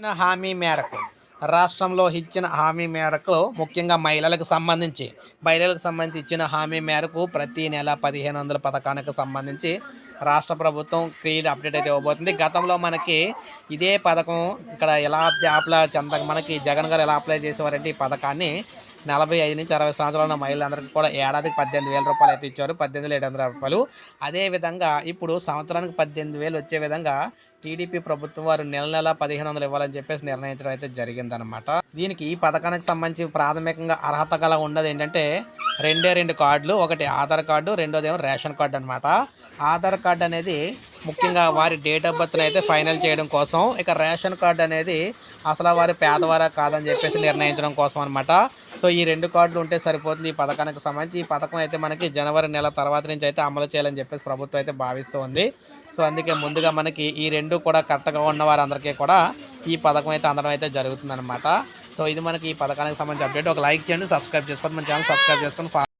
ఇచ్చిన హామీ మేరకు రాష్ట్రంలో ఇచ్చిన హామీ మేరకు ముఖ్యంగా మహిళలకు సంబంధించి మహిళలకు సంబంధించి ఇచ్చిన హామీ మేరకు ప్రతి నెల పదిహేను వందల పథకానికి సంబంధించి రాష్ట్ర ప్రభుత్వం క్లియర్ అప్డేట్ అయితే ఇవ్వబోతుంది. గతంలో మనకి ఇదే పథకం ఇక్కడ ఎలా అప్లై చెంద మనకి జగన్ గారు ఎలా అప్లై చేసేవారంటే ఈ పథకాన్ని నలభై ఐదు నుంచి అరవై సంవత్సరాల ఉన్న మహిళలందరికీ కూడా ఏడాదికి పద్దెనిమిది వేల రూపాయలు అయితే ఇచ్చారు. పద్దెనిమిది వేల ఏడు వందల రూపాయలు. అదేవిధంగా ఇప్పుడు సంవత్సరానికి పద్దెనిమిది వేలు వచ్చే విధంగా టీడీపీ ప్రభుత్వం వారు నెల నెల పదిహేను వందలు ఇవ్వాలని చెప్పేసి నిర్ణయించడం అయితే జరిగిందనమాట దీనికి ఈ పథకానికి సంబంధించి ప్రాథమికంగా అర్హత గల ఉన్నది ఏంటంటే రెండే రెండు కార్డులు ఒకటి ఆధార్ కార్డు రెండోది ఏమో రేషన్ కార్డు అనమాట ఆధార్ కార్డు అనేది ముఖ్యంగా వారి డేట్ ఆఫ్ బర్త్ని అయితే ఫైనల్ చేయడం కోసం ఇక రేషన్ కార్డు అనేది అసలు వారి పేదవారా కాదని చెప్పేసి నిర్ణయించడం కోసం అనమాట సో ఈ రెండు కార్డులు ఉంటే సరిపోతుంది ఈ పథకానికి సంబంధించి. ఈ పథకం అయితే మనకి జనవరి నెల తర్వాత నుంచి అయితే అమలు చేయాలని చెప్పేసి ప్రభుత్వం అయితే భావిస్తుంది సో అందుకే ముందుగా మనకి ఈ రెండు కూడా కరెక్ట్గా ఉన్న వారందరికీ కూడా ఈ పథకం అయితే అందడం అయితే జరుగుతుందన్నమాట. సో ఇది మనకి ఈ పథకానికి సంబంధించి అప్డేట్. ఒక లైక్ చేయండి సబ్స్క్రైబ్ చేసుకోండి మన ఛానల్ సబ్స్క్రైబ్ చేసుకొని